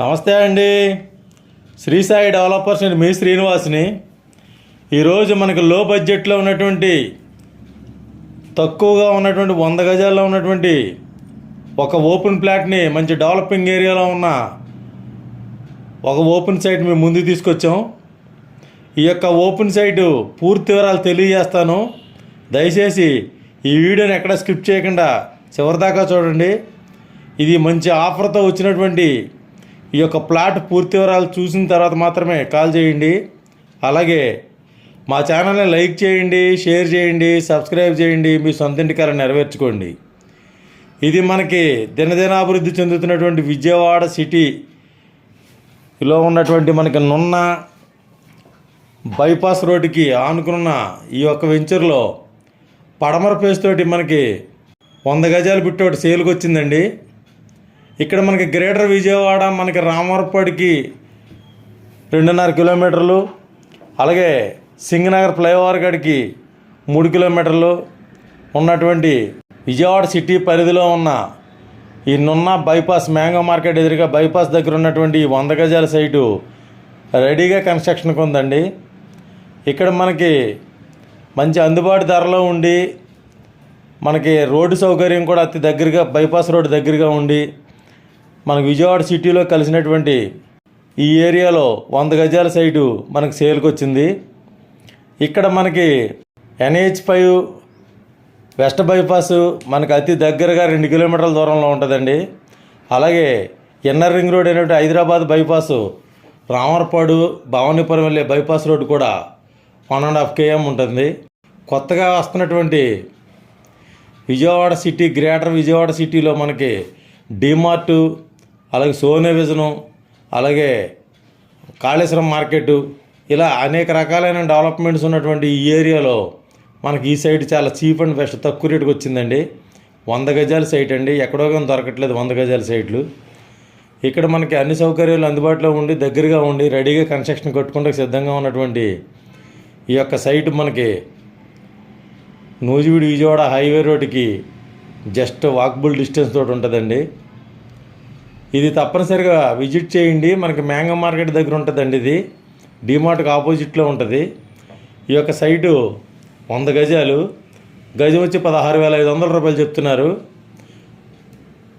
నమస్తే అండి. శ్రీ సాయి డెవలపర్స్ నేను మీ శ్రీనివాస్ని. ఈరోజు మనకు లో బడ్జెట్లో ఉన్నటువంటి తక్కువగా ఉన్నటువంటి వంద గజాల్లో ఉన్నటువంటి ఒక ఓపెన్ ప్లాట్ని మంచి డెవలపింగ్ ఏరియాలో ఉన్న ఒక ఓపెన్ సైట్ మేము ముందుకు తీసుకొచ్చాం. ఈ యొక్క ఓపెన్ సైటు పూర్తి వివరాలు తెలియజేస్తాను. దయచేసి ఈ వీడియోని ఎక్కడ స్కిప్ చేయకుండా చివరిదాకా చూడండి. ఇది మంచి ఆఫర్తో వచ్చినటువంటి ఈ యొక్క ప్లాట్ పూర్తి వివరాలు చూసిన తర్వాత మాత్రమే కాల్ చేయండి. అలాగే మా ఛానల్ని లైక్ చేయండి షేర్ చేయండి సబ్స్క్రైబ్ చేయండి మీ సొంత ఇంటికారం నెరవేర్చుకోండి. ఇది మనకి దినదినాభివృద్ధి చెందుతున్నటువంటి విజయవాడ సిటీలో ఉన్నటువంటి మనకి నున్న బైపాస్ రోడ్డుకి ఆనుకున్న ఈ యొక్క వెంచర్లో పడమర పేస్ తోటి మనకి వంద గజాలు బిట్టి ఒకటి సేల్కి వచ్చిందండి. ఇక్కడ మనకి గ్రేటర్ విజయవాడ మనకి రామవరపాడికి రెండున్నర కిలోమీటర్లు అలాగే సింగనగర్ ఫ్లైఓవర్ కాడికి మూడు కిలోమీటర్లు ఉన్నటువంటి విజయవాడ సిటీ పరిధిలో ఉన్న ఈ నున్న బైపాస్ మ్యాంగో మార్కెట్ ఎదురుగా బైపాస్ దగ్గర ఉన్నటువంటి ఈ వంద గజాల సైటు రెడీగా కన్స్ట్రక్షన్కి ఉందండి. ఇక్కడ మనకి మంచి అందుబాటు ధరలో ఉండి మనకి రోడ్డు సౌకర్యం కూడా అతి దగ్గరగా బైపాస్ రోడ్డు దగ్గరగా ఉండి మనకు విజయవాడ సిటీలో కలిసినటువంటి ఈ ఏరియాలో వంద గజాల సైటు మనకు సేల్కి వచ్చింది ఇక్కడ మనకి ఎన్హెచ్ ఫైవ్ వెస్ట్ బైపాస్ మనకు అతి దగ్గరగా రెండు కిలోమీటర్ల దూరంలో ఉంటుందండి. అలాగే ఇన్నర్ రింగ్ రోడ్ అనేటువంటి హైదరాబాద్ బైపాస్ రామర్పాడు భవానీపురం వెళ్ళే బైపాస్ రోడ్ కూడా వన్ అండ్ హాఫ్ కేఎం ఉంటుంది. కొత్తగా వస్తున్నటువంటి విజయవాడ సిటీ గ్రేటర్ విజయవాడ సిటీలో మనకి డిమార్టు అలాగే సోనే విజను అలాగే కాళేశ్వరం మార్కెట్ ఇలా అనేక రకాలైన డెవలప్మెంట్స్ ఉన్నటువంటి ఈ ఏరియాలో మనకి ఈ సైడ్ చాలా చీప్ అండ్ బెస్ట్ తక్కువ రేటుకి వచ్చిందండి. వంద గజాల సైట్ అండి. ఎక్కడో కానీ దొరకట్లేదు వంద గజాల సైట్లు. ఇక్కడ మనకి అన్ని సౌకర్యాలు అందుబాటులో ఉండి దగ్గరగా ఉండి రెడీగా కన్స్ట్రక్షన్ కట్టుకుంటే సిద్ధంగా ఉన్నటువంటి ఈ యొక్క సైట్ మనకి నూజివీడు విజయవాడ హైవే రోడ్డుకి జస్ట్ వాకబుల్ డిస్టెన్స్ తోటి ఉంటుందండి. ఇది తప్పనిసరిగా విజిట్ చేయండి. మనకి మ్యాంగో మార్కెట్ దగ్గర ఉంటుందండి ఇది. డిమార్ట్కి ఆపోజిట్లో ఉంటుంది. ఈ యొక్క సైటు వంద గజాలు. గజం వచ్చి పదహారు వేల ఐదు వందల రూపాయలు చెప్తున్నారు.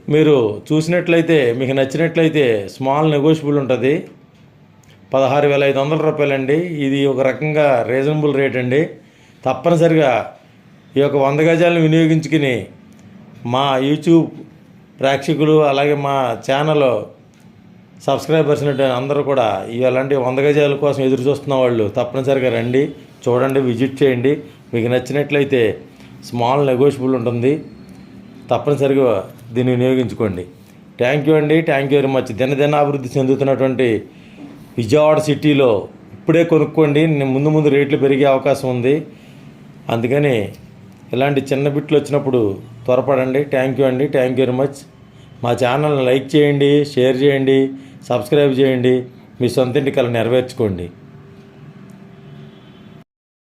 మీరు చూసినట్లయితే మీకు నచ్చినట్లయితే స్మాల్ నెగోషియబుల్ ఉంటుంది. పదహారు వేల ఐదు వందల రూపాయలండి. ఇది ఒక రకంగా రీజనబుల్ రేట్ అండి. తప్పనిసరిగా ఈ యొక్క వంద గజాలను వినియోగించుకుని మా యూట్యూబ్ ప్రేక్షకులు అలాగే మా ఛానల్ సబ్స్క్రైబర్స్ అందరూ కూడా ఇలాంటి వంద గజాల కోసం ఎదురు చూస్తున్న వాళ్ళు తప్పనిసరిగా రండి చూడండి విజిట్ చేయండి. మీకు నచ్చినట్లయితే స్మాల్ నెగోషియబుల్ ఉంటుంది. తప్పనిసరిగా దీన్ని వినియోగించుకోండి. థ్యాంక్ యూ అండి. Thank you very much. దినదిన అభివృద్ధి చెందుతున్నటువంటి విజయవాడ సిటీలో ఇప్పుడే కొనుక్కోండి. ముందు ముందు రేట్లు పెరిగే అవకాశం ఉంది. అందుకని ఇలాంటి చిన్న బిట్లు వచ్చినప్పుడు త్వరపడండి. థ్యాంక్ యూ అండి. Thank you very much. మా ఛానల్ని లైక్ చేయండి షేర్ చేయండి సబ్స్క్రైబ్ చేయండి. మీ సొంత ఇంటి కళ నెరవేర్చుకోండి.